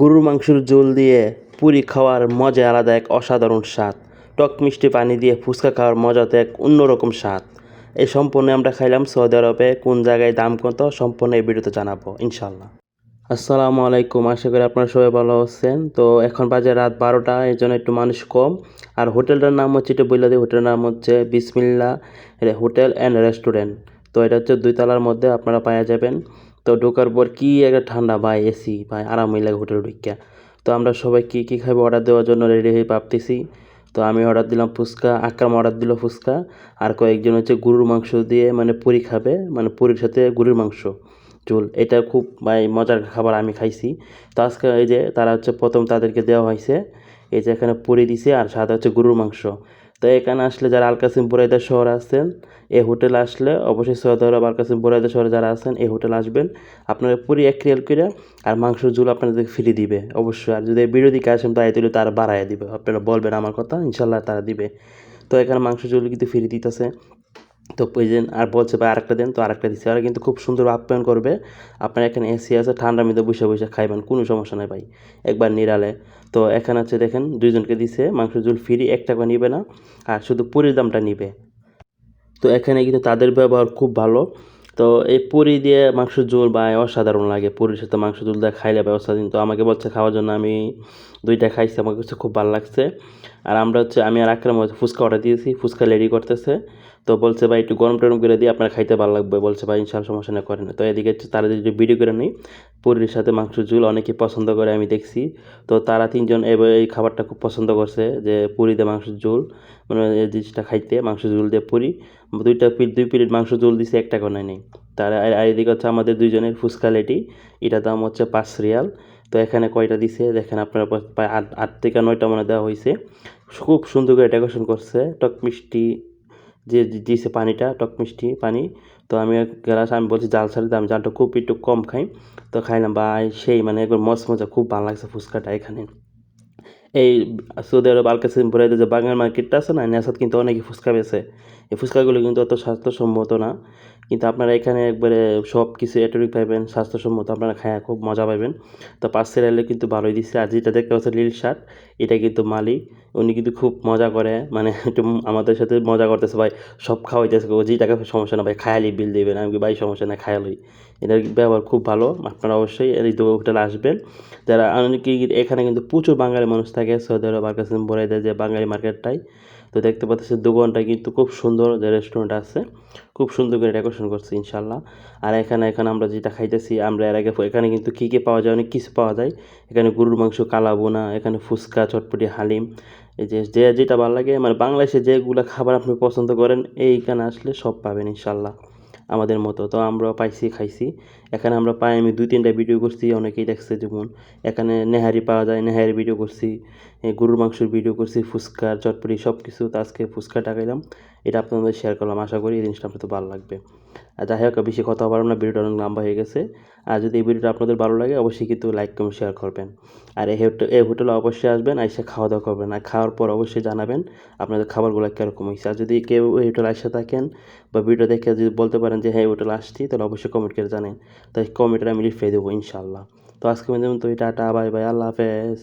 গরুর মাংসের ঝোল দিয়ে পুরি খাওয়ার মজা আলাদা এক অসাধারণ স্বাদ। টক মিষ্টি পানি দিয়ে ফুচকা খাওয়ার মজা তো এক অন্যরকম স্বাদ। এই সম্পূর্ণ আমরা খাইলাম সৌদি আরবে, কোন জায়গায় দাম কত সম্পূর্ণ এই ভিডিওতে জানাব ইনশাল্লাহ আসসালামু আলাইকুম, আশা করি আপনারা সবাই ভালো আছেন। তো এখন বাজে রাত বারোটা, এই জন্য একটু মানুষ কম। আর হোটেলটার নাম হচ্ছে, একটু বললে দিই, হোটেলের নাম হচ্ছে বিসমিল্লা হোটেল অ্যান্ড রেস্টুরেন্ট। তো এটা হচ্ছে দুই তলার মধ্যে আপনারা পাওয়া যাবেন। তো ঢোকার পর কি একটা ঠান্ডা, ভাই, এসি, ভাই, আরামই লাগে হোটেল ঢুকিয়া তো আমরা সবাই কী কী খাব অর্ডার দেওয়ার জন্য রেডি হয়ে ভাবতেছি। তো আমি অর্ডার দিলাম ফুচকা আকরাম অর্ডার দিল ফুচকা। আর কয়েকজন হচ্ছে গরুর মাংস দিয়ে মানে পুরি খাবে মানে পুরির সাথে গরুর মাংস ঝোল এটা খুব, ভাই, মজার খাবার আমি খাইছি। তো আজকে এই যে তারা হচ্ছে প্রথম তাদেরকে দেওয়া হয়েছে। এই যে এখানে পুরি দিছে আর সাদা হচ্ছে গরুর মাংস। তো এখানে আসলে যারা আলকাসিম বুরাইদা শহর আছেন এই হোটেল আসলে অবশ্যই সৌদি আরব আলকাসিম বুরাইদা শহরে যারা আছেন এই হোটেল আসবেন। আপনারা পুরি এক রিয়াল করে আর মাংসের ঝোল আপনাদের ফ্রি দিবে, অবশ্যই। আর যদি বিরোধী কাজ আসেন তাই তুলে তারা বাড়াইয়া দিবে। আপনারা বলবেন আমার কথা ইনশাল্লাহ তারা দিবে। তো এখানে মাংস ঝোল কিন্তু ফ্রি দিতেছে। তো ওই আর বলছে ভাই আরেকটা দেন, তো আরেকটা দিচ্ছে ওরা কিন্তু খুব সুন্দর আপ্যায়ন করবে। আপনার এখানে এসি আছে ঠান্ডার মধ্যে বসে বসে খাইবেন, কোনো সমস্যা নেই ভাই। একবার নিরালে। তো এখানে আছে দেখেন, দুইজনকে দিছে মাংস ঝোল ফ্রি এক টাকা নিবে না। আর শুধু পুরীর দামটা নিবে। তো এখানে কিন্তু তাদের ব্যবহার খুব ভালো। তো এই পুরি দিয়ে মাংসের ঝোল বা অসাধারণ লাগে। পুরীর সাথে মাংস ঝোল দিয়ে খাইলে ব্যবস্থা কিন্তু আমাকে বলছে খাওয়ার জন্য আমি দুইটা খাইছি আমার কাছে খুব ভালো লাগছে। আর আমরা হচ্ছে, আমি আর আকরাম হচ্ছে ফুচকা অর্ডার দিয়েছি, ফুচকা রেডি করতেছে। তো বলছে ভাই, একটু গরম টরম করে দিয়ে আপনার খাইতে ভালো লাগবে। বলছে ভাই ইনশাল সমস্যা না করেন। তো এদিকে তারা যদি ভিডিও করে নিই, পুরীর সাথে মাংস ঝুল অনেকে পছন্দ করে, আমি দেখছি। তো তারা তিনজন এই খাবারটা খুব পছন্দ করছে, যে পুরীতে মাংসের ঝোল মানে এই জিনিসটা খাইতে, মাংস ঝোল দিয়ে পুরি। দুইটা পিট দুই প্লেট মাংস ঝোল দিছে, একটা কোনায় নেই তার, আর এদিকে হচ্ছে আমাদের দুইজনের ফুচকা লেটি এটার দাম হচ্ছে পাঁচ রিয়াল। তো এখানে কয়টা দিছে, দেখেন আপনার প্রায় আট আট থেকে নয়টা মনে দেওয়া হয়েছে খুব সুন্দর করে ডেকোরেশন করছে, টক মিষ্টি যে দিয়েছে পানিটা, টক মিষ্টি পানি। তো আমি গ্লাস, আমি বলছি, জাল ছাড়ি আমি জালটা খুব একটু কম খাই। তো খাইলাম বা সেই মানে একবার মজ, মজা, খুব ভালো লাগছে ফুচকাটা এখানে। এই সৌদি আরব আলকাসিম বুরাইতে যে বাঙাল মার্কেটটা আছে না নেশাত কিন্তু অনেকে ফুচকা বেছে এই ফুচকাগুলো কিন্তু অত স্বাস্থ্যসম্মত না। কিন্তু আপনারা এখানে একবারে সব কিছু অ্যাটোরিক পাইবেন, স্বাস্থ্যসম্মত আপনারা খায়া খুব মজা পাবেন তো পাঁচ সিরিয়ালে কিন্তু ভালোই দিচ্ছে আর যেটা দেখতে পাচ্ছেন লিল শার্ট এটা কিন্তু মালিক। উনি কিন্তু খুব মজা করে মানে একটু আমাদের সাথে মজা করতেছে। ভাই, সব খাওয়াইতেছে যে টাকা সমস্যা না, ভাই খায়ালি বিল দেবেন। আমি ভাই, সমস্যা না খায়ালই এটার ব্যবহার খুব ভালো, আপনারা অবশ্যই এই দু হোটেলে আসবেন। যারা অনেকে এখানে কিন্তু প্রচুর বাঙালি মানুষ থাকে। সৌদি আরব আর কাছে বলে দেয় যে বাঙালি মার্কেটটাই। তো দেখতে পাচ্ছি দোকানটা কিন্তু খুব সুন্দর যে রেস্টুরেন্ট আছে, খুব সুন্দর করে ডেকোরেশন করছে ইনশাল্লাহ আর এখানে এখানে আমরা যেটা খাইতেছি, আমরা এর আগে এখানে কিন্তু কী কী পাওয়া যায়, অনেক কিছু পাওয়া যায়। এখানে গরুর মাংস কালাবোনা এখানে ফুচকা, চটপটি, হালিম। এই যে যে যেটা ভালো লাগে মানে বাংলাদেশে যেগুলো খাবার আপনি পছন্দ করেন, এইখানে আসলে সব পাবেন ইনশাল্লাহ আমাদের মতো। তো আমরা পাইছি, খাইছি। এখানে আমরা পাই, আমি দুই, তিনটা ভিডিও করছি, অনেকেই দেখছে যেমন। এখানে নেহারি পাওয়া যায়, নেহারি ভিডিও করছি গরুর মাংসের ভিডিও করছি ফুচকার চটপটি সব কিছু তো আজকে ফুচকা টাকাইলাম। এটা আপনাদের শেয়ার করলাম। আশা করি এই জিনিসটা আপনাদের ভালো লাগবে। যাই হোক বেশি কথা বললাম না, ভিডিওটা অনেক লম্বা হয়ে গেছে। আর যদি এই ভিডিওটা আপনাদের ভালো লাগে, অবশ্যই কিন্তু লাইক, কমেন্ট শেয়ার করবেন। আর এই হোটেল, এই হোটেলে অবশ্যই আসবেন এসে খাওয়া দাওয়া করবেন। আর খাওয়ার পর অবশ্যই জানাবেন আপনাদের খাবারগুলো কীরকম হয়েছে। আর যদি কেউ এই হোটেলে এসে থাকেন বা ভিডিও দেখে যদি বলতে পারেন যে হ্যাঁ এই হোটেলে আসছি, তাহলে অবশ্যই কমেন্ট করে জানেন। তাই কমেন্টে আমি লিখে দেবো ইনশাল্লাহ তো আজকে মধ্যে তো টাটা, বাই বাই, আল্লাহ হাফেজ।